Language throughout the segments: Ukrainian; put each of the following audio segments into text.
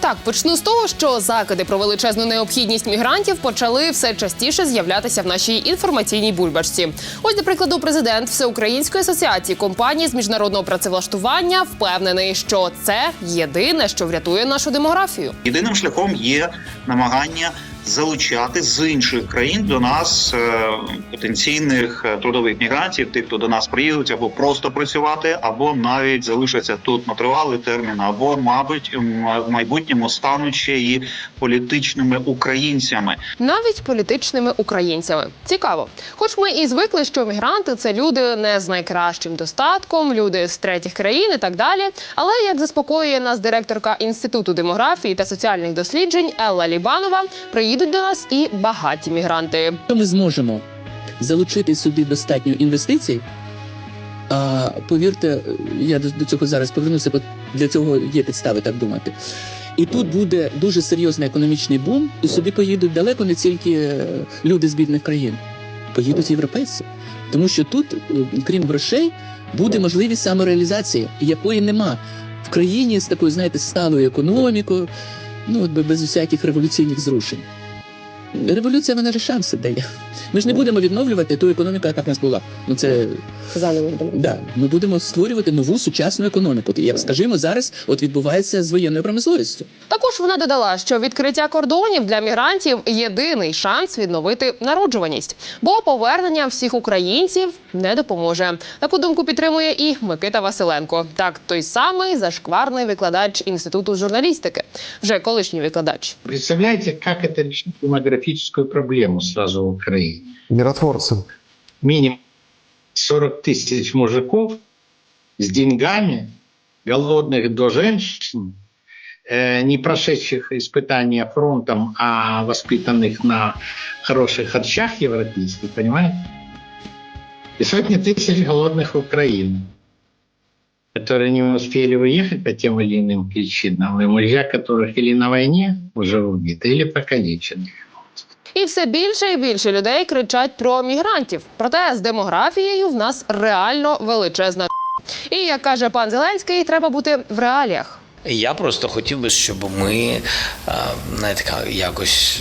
Так, почну з того, що закиди про величезну необхідність мігрантів почали все частіше з'являтися в нашій інформаційній бульбашці. Ось, до прикладу, президент Всеукраїнської асоціації компаній з міжнародного працевлаштування впевнений, що це єдине, що врятує нашу демографію. Єдиним шляхом є намагання залучати з інших країн до нас е, потенційних е, трудових мігрантів, тих, хто до нас приїдуть або просто працювати, або навіть залишаться тут на тривалий термін, або, мабуть, в майбутньому стануть ще і політичними українцями. Навіть політичними українцями цікаво. Хоч ми і звикли, що мігранти це люди не з найкращим достатком, люди з третіх країн і так далі. Але як заспокоює нас директорка інституту демографії та соціальних досліджень Елла Лібанова, приїдуть до нас і багаті мігранти. Якщо ми зможемо залучити сюди достатньо інвестицій, а повірте, я до, цього зараз повернуся, бо для цього є підстави так думати. І тут буде дуже серйозний економічний бум, і сюди поїдуть далеко не тільки е, люди з бідних країн, поїдуть європейці. Тому що тут, е, крім грошей, буде можливість самореалізації, якої нема в країні з такою, знаєте, сталою економікою, ну без усяких революційних зрушень. Революція вона же шанси дає. Ми ж не будемо відновлювати ту економіку, яка в нас була. Ну це да. Ми будемо створювати нову сучасну економіку. Як скажімо, зараз от відбувається з воєнною промисловістю. Також вона додала, що відкриття кордонів для мігрантів єдиний шанс відновити народжуваність, бо повернення всіх українців не допоможе. Таку думку підтримує і Микита Василенко. Так, той самий зашкварний викладач інституту журналістики, вже колишній викладач. Представляете, как это решить демографическую проблему сразу в Украине? Миротворцем. Минимум 40 тысяч мужиков с деньгами, голодных до женщин, э, не прошедших испытания фронтом, а воспитанных на хороших харчах европейских, понимаете? И сотни тысяч голодных Украины, которые не успели уехать по тем или иным причинам, и мужья которых или на войне уже убиты, или покалечены. І все більше і більше людей кричать про мігрантів. Проте з демографією в нас реально величезна. І як каже пан Зеленський, треба бути в реаліях. Я просто хотів би, щоб ми е, ка- якось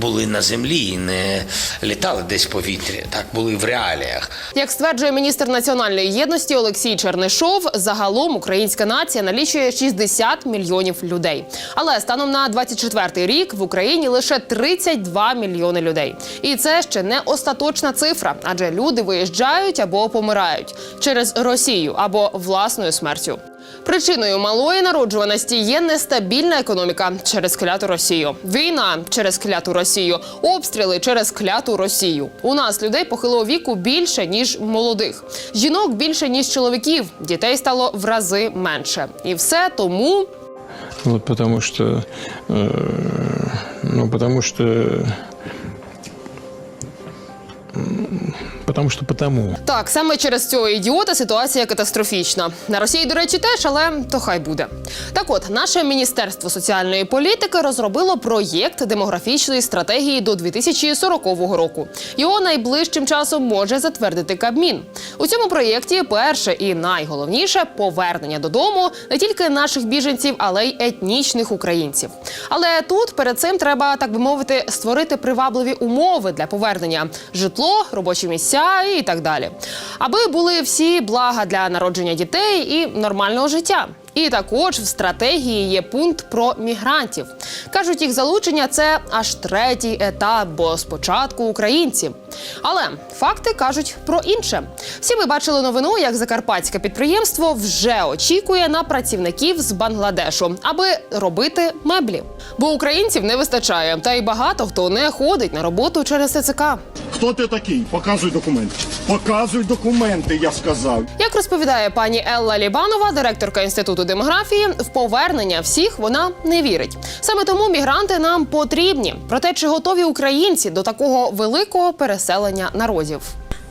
були на землі і не літали десь в повітрі, так були в реаліях. Як стверджує міністр національної єдності Олексій Чернишов, загалом українська нація налічує 60 мільйонів людей. Але станом на 24 рік в Україні лише 32 мільйони людей. І це ще не остаточна цифра, адже люди виїжджають або помирають через Росію або власною смертю. Причиною малої народжуваності є нестабільна економіка через кляту Росію, війна через кляту Росію, обстріли через кляту Росію. У нас людей похилого віку більше ніж молодих, жінок більше ніж чоловіків, дітей стало в рази менше, і все тому. Вот потому что, э, ну, потому м, потому что потому. Так, саме через цього ідіота ситуація катастрофічна. На Росії, до речі, теж, але то хай буде. Так от, наше міністерство соціальної політики розробило проєкт демографічної стратегії до 2040 року. Його найближчим часом може затвердити Кабмін. У цьому проєкті перше і найголовніше повернення додому не тільки наших біженців, але й етнічних українців. Але тут перед цим треба, так би мовити, створити привабливі умови для повернення: житло, робочі місця і так далі, аби були всі блага для народження дітей і нормального життя. І також в стратегії є пункт про мігрантів. Кажуть, їх залучення це аж третій етап, бо спочатку українці. Але факти кажуть про інше. Всі ми бачили новину, як закарпатське підприємство вже очікує на працівників з Бангладешу, аби робити меблі. Бо українців не вистачає, та й багато хто не ходить на роботу через ТЦК. Хто ти такий? Показуй документи. Показуй документи, я сказав. Як розповідає пані Елла Лібанова, директорка інституту демографії, в повернення всіх вона не вірить. Саме тому мігранти нам потрібні. Проте чи готові українці до такого великого переселення народів?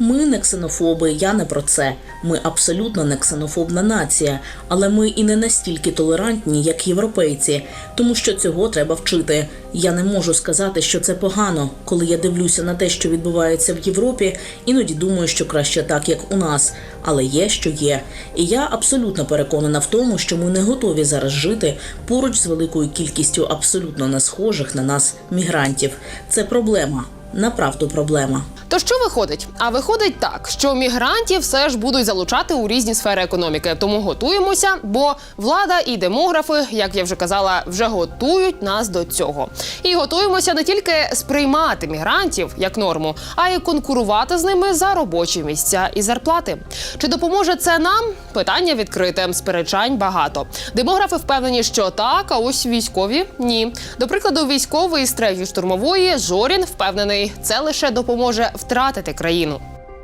Ми не ксенофоби, я не про це. Ми абсолютно не ксенофобна нація, але ми і не настільки толерантні, як європейці, тому що цього треба вчити. Я не можу сказати, що це погано. Коли я дивлюся на те, що відбувається в Європі, іноді думаю, що краще так, як у нас. Але є, що є. І я абсолютно переконана в тому, що ми не готові зараз жити поруч з великою кількістю абсолютно не схожих на нас мігрантів. Це проблема. Направду проблема. То що виходить? А виходить так, що мігрантів все ж будуть залучати у різні сфери економіки. Тому готуємося, бо влада і демографи, як я вже казала, вже готують нас до цього. І готуємося не тільки сприймати мігрантів як норму, а й конкурувати з ними за робочі місця і зарплати. Чи допоможе це нам? Питання відкрите. Сперечань багато. Демографи впевнені, що так, а ось військові ні. До прикладу, військовий з третьої штурмової Жорін впевнений, це лише допоможе втратити країну.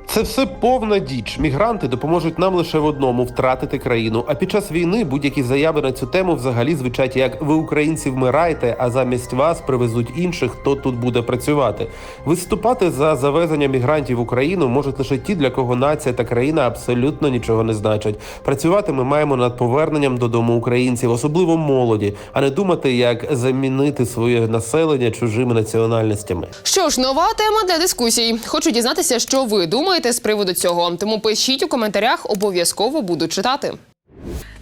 Це все повна діч. Мігранти допоможуть нам лише в одному втратити країну. А під час війни будь-які заяви на цю тему взагалі звучать як ви українці вмираєте, а замість вас привезуть інших, хто тут буде працювати. Виступати за завезення мігрантів в Україну можуть лише ті, для кого нація та країна абсолютно нічого не значать. Працювати ми маємо над поверненням додому українців, особливо молоді, а не думати, як замінити своє населення чужими національностями. Що ж, нова тема для дискусій. Хочу дізнатися, що ви думаєте з приводу цього. Тому пишіть у коментарях, обов'язково буду читати.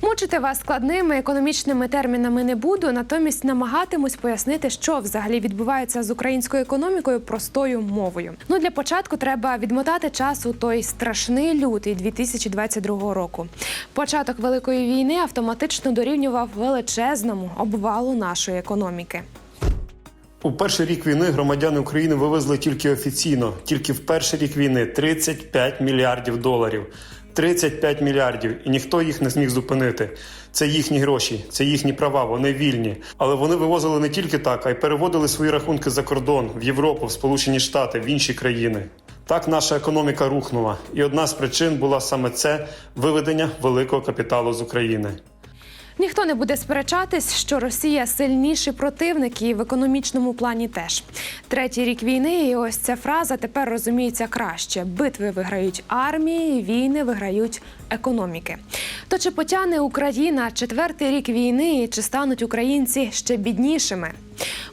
Мучити вас складними економічними термінами не буду, натомість намагатимусь пояснити, що взагалі відбувається з українською економікою простою мовою. Ну для початку треба відмотати час у той страшний лютий 2022 року. Початок великої війни автоматично дорівнював величезному обвалу нашої економіки. У перший рік війни громадяни України вивезли тільки офіційно, тільки в перший рік війни 35 мільярдів доларів. 35 мільярдів, і ніхто їх не зміг зупинити. Це їхні гроші, це їхні права, вони вільні. Але вони вивозили не тільки так, а й переводили свої рахунки за кордон в Європу, в Сполучені Штати, в інші країни. Так наша економіка рухнула, і одна з причин була саме це виведення великого капіталу з України. Ніхто не буде сперечатись, що Росія сильніший противник і в економічному плані теж. Третій рік війни, і ось ця фраза тепер розуміється краще: битви виграють армії, війни виграють економіки. То чи потягне Україна четвертий рік війни, і чи стануть українці ще біднішими?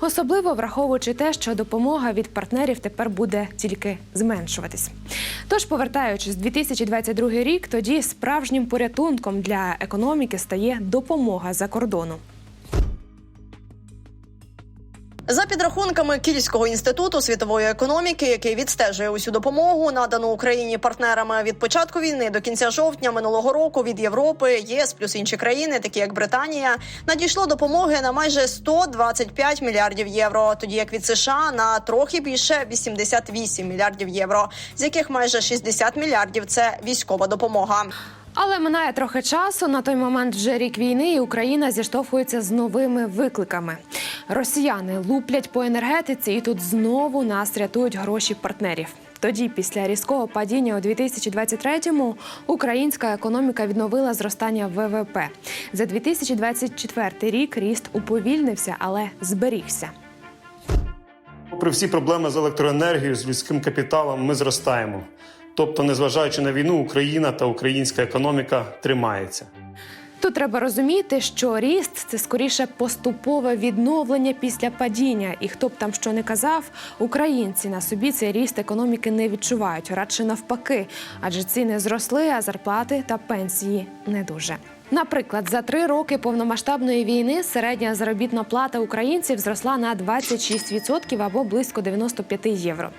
Особливо враховуючи те, що допомога від партнерів тепер буде тільки зменшуватись. Тож, повертаючись, 2022 рік, тоді справжнім порятунком для економіки стає допомога за кордону. За підрахунками Кільського інституту світової економіки, який відстежує усю допомогу, надану Україні партнерами від початку війни до кінця жовтня минулого року від Європи, ЄС плюс інші країни, такі як Британія, надійшло допомоги на майже 125 мільярдів євро. Тоді як від США на трохи більше 88 мільярдів євро, з яких майже 60 мільярдів це військова допомога. Але минає трохи часу. На той момент вже рік війни, і Україна зіштовхується з новими викликами. Росіяни луплять по енергетиці, і тут знову нас рятують гроші партнерів. Тоді, після різкого падіння у 2023-му, українська економіка відновила зростання ВВП. За 2024 рік ріст уповільнився, але зберігся. Попри всі проблеми з електроенергією, з людським капіталом, ми зростаємо. Тобто, незважаючи на війну, Україна та українська економіка тримається. Тут треба розуміти, що ріст це скоріше поступове відновлення після падіння. І хто б там що не казав, українці на собі цей ріст економіки не відчувають, радше навпаки, адже ціни зросли, а зарплати та пенсії не дуже. Наприклад, за три роки повномасштабної війни середня заробітна плата українців зросла на 26% або близько 95 євро.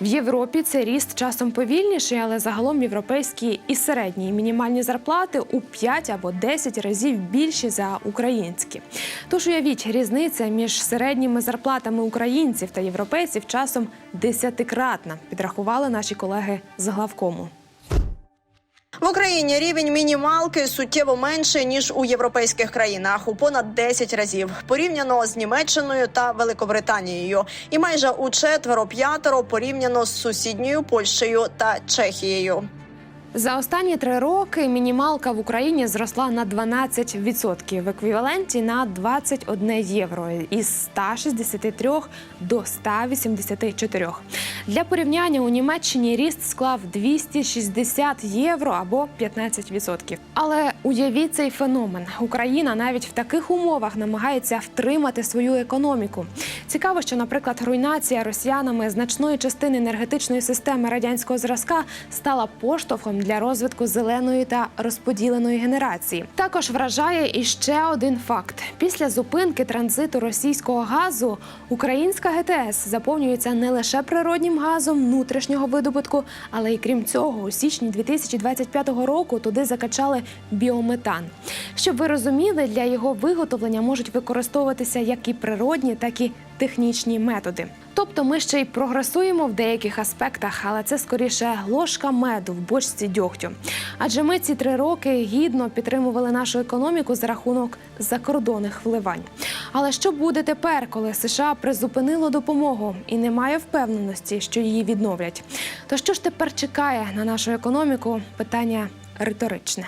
В Європі цей ріст часом повільніший, але загалом європейські і середні і мінімальні зарплати у 5 або 10 разів більші за українські. Тож уявіть, різниця між середніми зарплатами українців та європейців часом десятикратна, підрахували наші колеги з главкому. В Україні рівень мінімалки суттєво менший ніж у європейських країнах у понад 10 разів порівняно з Німеччиною та Великобританією, і майже у четверо п'ятеро порівняно з сусідньою Польщею та Чехією. За останні три роки мінімалка в Україні зросла на 12%, в еквіваленті на 21 євро із 163 до 184. Для порівняння у Німеччині ріст склав 260 євро або 15%. Але уявіть цей феномен. Україна навіть в таких умовах намагається втримати свою економіку. Цікаво, що, наприклад, руйнація росіянами значної частини енергетичної системи радянського зразка стала поштовхом для розвитку зеленої та розподіленої генерації. Також вражає і ще один факт: після зупинки транзиту російського газу українська ГТС заповнюється не лише природнім газом внутрішнього видобутку, але й крім цього, у січні 2025 року туди закачали біометан. Щоб ви розуміли, для його виготовлення можуть використовуватися як і природні, так і технічні методи. Тобто ми ще й прогресуємо в деяких аспектах, але це скоріше ложка меду в бочці дьогтю. Адже ми ці три роки гідно підтримували нашу економіку за рахунок закордонних вливань. Але що буде тепер, коли США призупинило допомогу і немає впевненості, що її відновлять? То що ж тепер чекає на нашу економіку? Питання риторичне.